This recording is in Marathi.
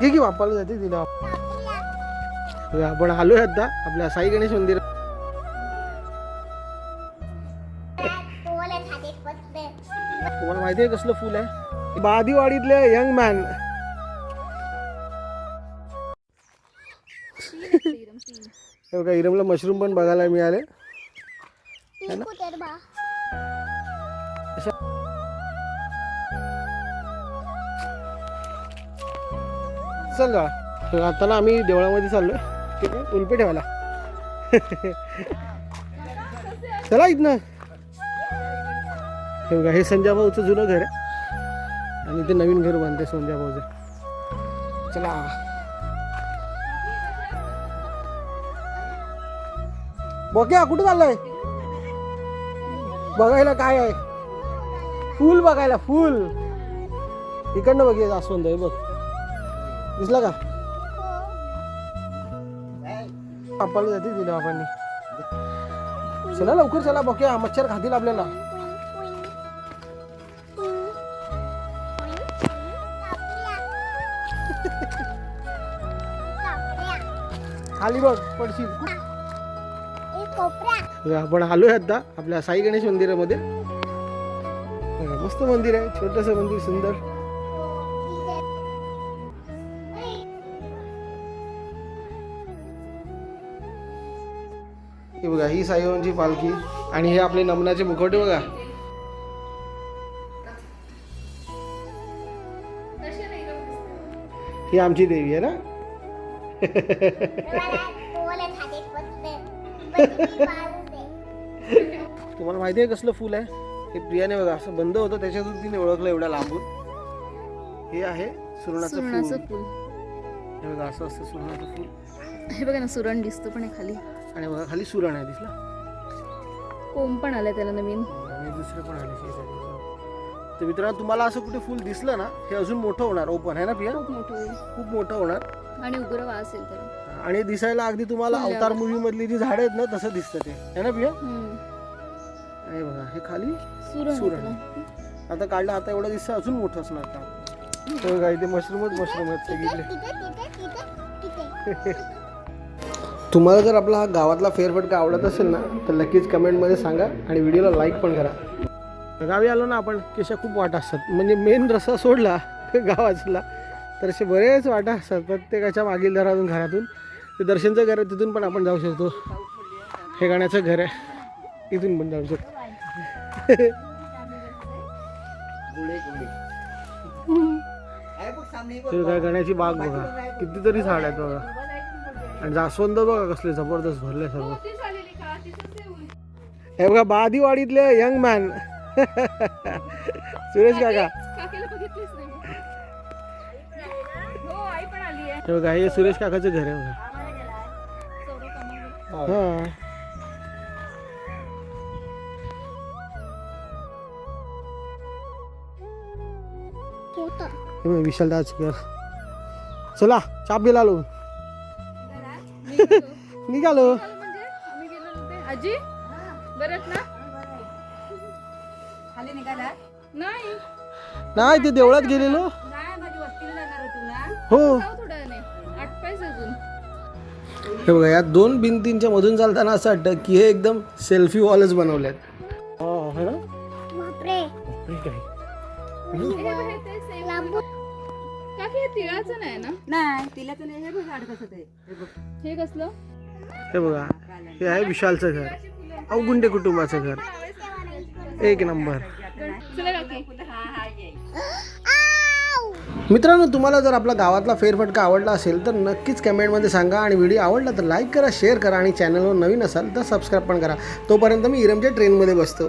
घे की बाप्पाला जाते तिला. आपण आलोय आता आपल्या साई गणेश मंदिर. तुम्हाला माहिती आहे कसलं फुल आहे? बादीवाडीतले यंग मॅन बघा इरमला मशरूम पण बघायला मिळाले. जा तर आता ना आम्ही देवळामध्ये चाललो ठीक आहे उलपे ठेवायला. चला इथनं. हे बघा हे संजय भाऊचं जुनं घर आहे. आणि ते नवीन घर बांधते संजय भाऊचं. चला. बघ्या कुठं चाललंय? बघायला काय आहे? फुल बघायला फुल. इकडनं बघ जास्वंद आहे बघ. दिसला का? पापाला जाते दिल्या बाबांनी चला लवकर चला बघूया. मच्छर खातील आपल्याला. खाली बघ पडशील. बघा, आपण आलोय आता आपल्या साई गणेश मंदिरामध्ये. मस्त मंदिर आहे छोटस मंदिर सुंदर. हे बघा ही साईबाबांची पालखी आणि हे आपले नमनाचे मुखवटे बघा. ही आमची देवी आहे ना? तुम्हाला माहिती आहे कसलं फुल आहे? हे प्रियाने बघा असं बंद होतं त्याच्यातून तिने ओळखलं एवढ्या लांबून. हे आहे सुरणाचं सुरणाचं फुल. हे बघा असं असतं सुरणाचं फुल. हे बघा ना सुरण दिसतो पण आहे खाली. आणि बघा खाली सुरण आहे दिसला? कोंब पण आलाय त्याला नवीन. दुसरे पण आले तर मित्रांनो तुम्हाला असं कुठे फुल दिसलं ना हे अजून मोठं होणार. ओपन आहे ना पिया खूप मोठं खूप मोठं होणार. आणि उग्र वास येईल त्याला. आणि दिसायला अगदी तुम्हाला. अवतार मूवी मधली जी झाडं आहेत ना तसं दिसतं ते. है ना पिया. आणि बघा हे खाली सुरण. आता काढलं आता एवढं दिसतं अजून मोठं असणार का तर बघा इथे मशरूमच मशरूम आहेत सगळीकडे तुम्हाला जर आपला हा गावातला फेरफटका आवडत असेल ना तर नक्कीच कमेंटमध्ये सांगा आणि व्हिडिओला लाईक पण करा. गावी आलो ना आपण की अशा खूप वाटा असतात. म्हणजे मेन रस्ता सोडला गावातला. तर असे बरेच वाटा असतात प्रत्येकाच्या मागील घरातून घरातून. ते दर्शनचं घर आहे तिथून पण आपण जाऊ शकतो. हे गाण्याचं घर आहे. इथून पण जाऊ शकतो. हे काय गाण्याची बाग बघा. कितीतरी झाड आहेत बघा. आणि जास्वंद बघा कसले जबरदस्त भरले सर्व. हे बघा बादीवाडीतले यंग मॅन. सुरेश काका. काकीला बघितलीच नाही हो आई पण आली आहे. हे बघा हे सुरेश काकाचं घर आहे बघा. हा. हे विशाल घर. चला चाप गेला आलो निघालो. म्हणजे आजी? बरं ना? खाली निघाला? नाही. नाही ते देवळात गेलेलो हो. हे बघा या दोन भिंतींच्या मधून चालताना असं वाटतं की हे एकदम सेल्फी वॉलच बनवल्यात. हो है ना हे तिळाचं नाही ना? नाही तिला तर नाही हे बघ झाड कसं ते. हे बघ. हे कसलं? हे बघा हे आहे विशालचं घर. अवगुंडे कुटुंबाचं घर. एक नंबर. चला काकी. हा हा ये मित्रांनो तुम्हाला जर आपला गावातला फेरफटका आवडला असेल तर नक्कीच कमेंटमध्ये सांगा आणि व्हिडिओ आवडला तर लाईक करा शेअर करा आणि चॅनलवर नवीन असाल तर सबस्क्राईब पण करा. तोपर्यंत मी इरमच्या ट्रेनमध्ये बसतो.